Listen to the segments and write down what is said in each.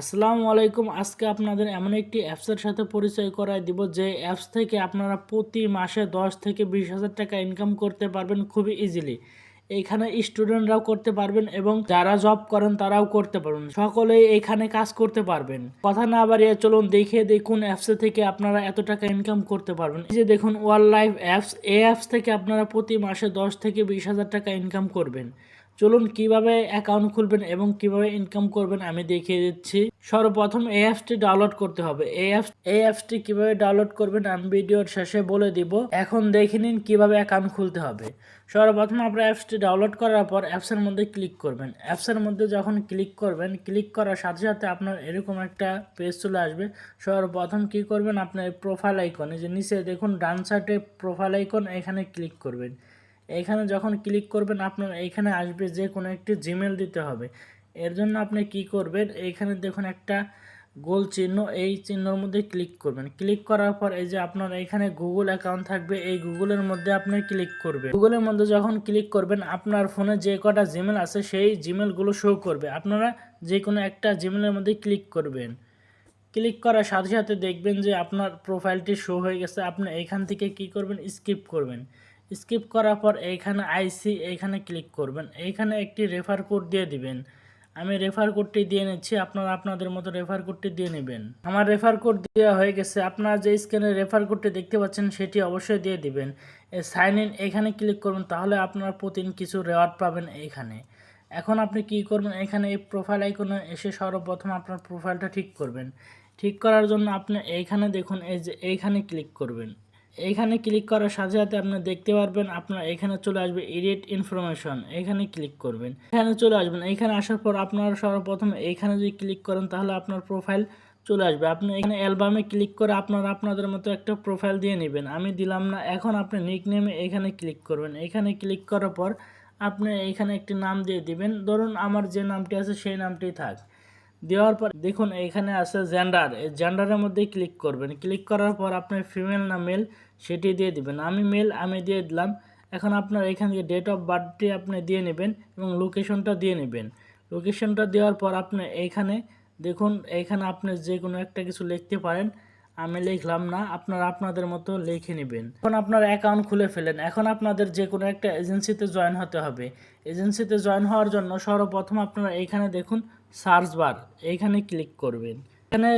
আসসালামু আলাইকুম। আজকে আপনাদের এমন একটি অ্যাপসের সাথে পরিচয় করায় দিব যে অ্যাপস থেকে আপনারা প্রতি মাসে দশ থেকে বিশ হাজার টাকা ইনকাম করতে পারবেন খুবই ইজিলি এইখানে স্টুডেন্টরাও করতে পারবেন এবং যারা জব করেন তারাও করতে পারবেন। সকলেই এখানে কাজ করতে পারবেন। কথা না বাড়িয়ে চলুন দেখে দেখুন অ্যাপস থেকে আপনারা এত টাকা ইনকাম করতে পারবেন। এই যে দেখুন ওয়াল লাইফ অ্যাপস এই অ্যাপস থেকে আপনারা প্রতি মাসে দশ থেকে বিশ হাজার টাকা ইনকাম করবেন। চলুন কীভাবে অ্যাকাউন্ট খুলবেন এবং কীভাবে ইনকাম করবেন আমি দেখিয়ে দিচ্ছি। সর্বপ্রথম এই অ্যাপসটি ডাউনলোড করতে হবে। এই অ্যাপস এই অ্যাপসটি কীভাবে ডাউনলোড করবেন আমি ভিডিওর শেষে বলে দিব। এখন দেখে নিন কীভাবে অ্যাকাউন্ট খুলতে হবে। সর্বপ্রথম আপনার অ্যাপসটি ডাউনলোড করার পর অ্যাপসের মধ্যে ক্লিক করবেন। অ্যাপসের মধ্যে যখন ক্লিক করবেন ক্লিক করার সাথে সাথে আপনার এরকম একটা পেজ চলে আসবে। সর্বপ্রথম কি করবেন? আপনার প্রোফাইল আইকন যে নিচে দেখুন ডান সাইডে প্রোফাইল আইকন এখানে ক্লিক করবেন। এখানে যখন ক্লিক করবেন, আপনার এইখানে আসবে যে কোনো একটি জিমেল দিতে হবে। এর জন্য আপনি কি করবেন এইখানে দেখুন একটা গোল চিহ্ন, এই চিহ্নর মধ্যে ক্লিক করবেন। ক্লিক করার পর এই যে আপনার এখানে গুগল অ্যাকাউন্ট থাকবে, এই গুগলের মধ্যে আপনি ক্লিক করবেন। গুগলের মধ্যে যখন ক্লিক করবেন, আপনার ফোনে যে কটা জিমেল আছে, সেই জিমেলগুলো শো করবে। আপনারা যে কোনো একটা জিমেলের মধ্যে ক্লিক করবেন। ক্লিক করার সাথে সাথে দেখবেন যে আপনার প্রোফাইলটি শো হয়ে গেছে। আপনি এইখান থেকে কি করবেন স্কিপ করবেন। স্কিপ করার পর এইখানে আইসি এইখানে ক্লিক করবেন। এইখানে একটি রেফার কোড দিয়ে দিবেন। আমি রেফার কোডটি দিয়ে নিচ্ছি, আপনারা আপনাদের মতো রেফার কোডটি দিয়ে নেবেন। আমার রেফার কোড দেওয়া হয়ে গেছে। আপনারা যে স্ক্যানে রেফার কোডটি দেখতে পাচ্ছেন, সেটি অবশ্যই দিয়ে দিবেন। সাইন ইন এখানে ক্লিক করবেন তাহলে আপনারা প্রতিদিন কিছু রেওয়ার্ড পাবেন এইখানে। এখন আপনি কি করবেন, এখানে এই প্রোফাইল আইকনে এসে সর্বপ্রথম আপনার প্রোফাইলটা ঠিক করবেন। ঠিক করার জন্য আপনি এইখানে দেখুন, এই যে এইখানে ক্লিক করবেন। এইখানে ক্লিক করার সাথে সাথে আপনি দেখতে পারবেন, আপনার এখানে চলে আসবে এডিট ইনফরমেশন এখানে ক্লিক করবেন। এখানে চলে আসবেন, এখানে আসার পর আপনারা সর্বপ্রথম এইখানে যদি ক্লিক করেন তাহলে আপনার প্রোফাইল চলে আসবে। আপনি এখানে অ্যালবামে ক্লিক করে আপনারা আপনাদের মতো একটা প্রোফাইল দিয়ে নেবেন। আমি দিলাম না, এখন আপনি নিক নেমে এখানে ক্লিক করবেন। এখানে ক্লিক করার পর আপনি এখানে একটি নাম দিয়ে দিবেন। ধরুন আমার যে নামটি আছে সেই নামটি থাক। দেওয়ার পর দেখুন, এখানে আছে জেন্ডার এই জেন্ডারের মধ্যে ক্লিক করবেন। ক্লিক করার পর আপনার ফিমেল না মেল সেটি দিয়ে দিবেন। আমি মেল আমি দিয়ে দিলাম। এখন আপনার এখান থেকে ডেট অফ বার্থটি আপনি দিয়ে নেবেন এবং লোকেশনটা দিয়ে নেবেন। লোকেশনটা দেওয়ার পর আপনি এইখানে দেখুন, এখানে আপনি যে কোনো একটা কিছু লিখতে পারেন। আমি লিখলাম না, আপনারা আপনাদের মতো লিখে নেবেন। এখন আপনার অ্যাকাউন্ট খুলে ফেলেন। এখন আপনাদের যে কোনো একটা এজেন্সিতে জয়েন হতে হবে। এজেন্সিতে জয়েন হওয়ার জন্য সর্বপ্রথম আপনারা এইখানে দেখুন সার্চ বার, এইখানে ক্লিক করবেন। এখানে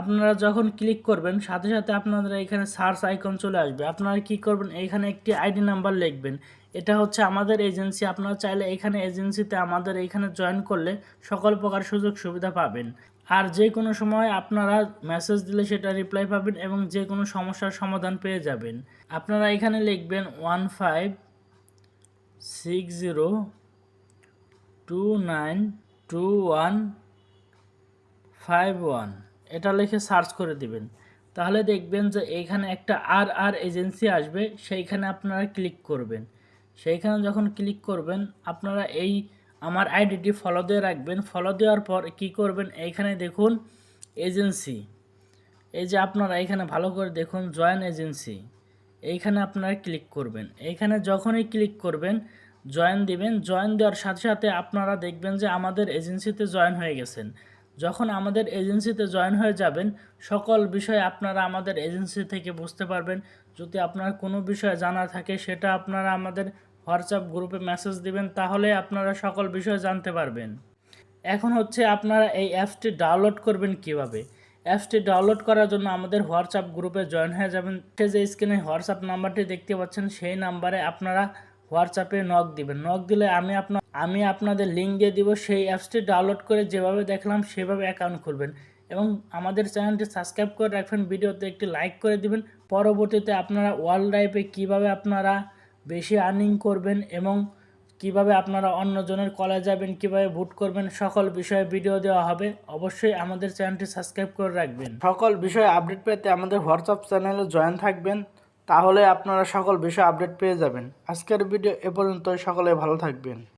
আপনারা যখন ক্লিক করবেন, সাথে সাথে আপনারা এখানে সার্চ আইকন চলে আসবে। আপনারা কি করবেন এইখানে একটি আইডি নাম্বার লিখবেন। এটা হচ্ছে আমাদের এজেন্সি। আপনারা চাইলে এখানে এজেন্সিতে আমাদের এখানে জয়েন করলে সকল প্রকার সুযোগ সুবিধা পাবেন। আর যে কোনো সময় আপনারা মেসেজ দিলে সেটা রিপ্লাই পাবেন এবং যে কোনো সমস্যার সমাধান পেয়ে যাবেন। আপনারা এখানে লিখবেন one five six zero two nine two one five one এটা লিখে সার্চ করে দিবেন। তাহলে দেখবেন যে এইখানে একটা আর আর এজেন্সি আসবে, সেইখানে আপনারা ক্লিক করবেন। সেইখানে যখন ক্লিক করবেন, আপনারা এই আমার আইডিটি ফলো দিয়ে রাখবেন। ফলো দেওয়ার পর কি করবেন? এইখানে দেখুন এজেন্সি এই যে আপনারা এখানে ভালো করে দেখুন জয়েন এজেন্সি এইখানে আপনারা ক্লিক করবেন। এইখানে যখনই ক্লিক করবেন জয়েন দিবেন। জয়েন দেওয়ার সাথে সাথে আপনারা দেখবেন যে আমাদের এজেন্সিতে জয়েন হয়ে গেছেন। যখন আমাদের এজেন্সিতে জয়েন হয়ে যাবেন, সকল বিষয় আপনারা আমাদের এজেন্সি থেকে বুঝতে পারবেন। যদি আপনার কোনো বিষয় জানা থাকে, সেটা আপনারা আমাদের হোয়াটসঅ্যাপ গ্রুপে মেসেজ দিবেন, তাহলে আপনারা সকল বিষয় জানতে পারবেন। এখন হচ্ছে আপনারা এই অ্যাপসটি ডাউনলোড করবেন কীভাবে? অ্যাপসটি ডাউনলোড করার জন্য আমাদের হোয়াটসঅ্যাপ গ্রুপে জয়েন হয়ে যাবেন। যে স্ক্রিনে হোয়াটসঅ্যাপ নাম্বারটি দেখতে পাচ্ছেন, সেই নাম্বারে আপনারা হোয়াটসঅ্যাপে নক দিবেন। নক দিলে আমি আপনার আমি আপনাদের লিঙ্ক দিয়ে দিব। সেই অ্যাপসটি ডাউনলোড করে যেভাবে দেখলাম সেভাবে অ্যাকাউন্ট খুলবেন। এবং আমাদের চ্যানেলটি সাবস্ক্রাইব করে রাখবেন। ভিডিওতে একটি লাইক করে দিবেন। পরবর্তীতে আপনারা ওয়ার্ল্ড লাইফে কীভাবে আপনারা বেশি আর্নিং করবেন এবং কীভাবে আপনারা অন্যজনের কলে যাবেন, কীভাবে ভোট করবেন, সকল বিষয়ে ভিডিও দেওয়া হবে। অবশ্যই আমাদের চ্যানেলটি সাবস্ক্রাইব করে রাখবেন। সকল বিষয়ে আপডেট পেতে আমাদের হোয়াটসঅ্যাপ চ্যানেলে জয়েন থাকবেন। তাহলে আপনারা সকল বিষয় আপডেট পেয়ে যাবেন। আজকের ভিডিও এ পর্যন্ত সকলে ভালো থাকবেন।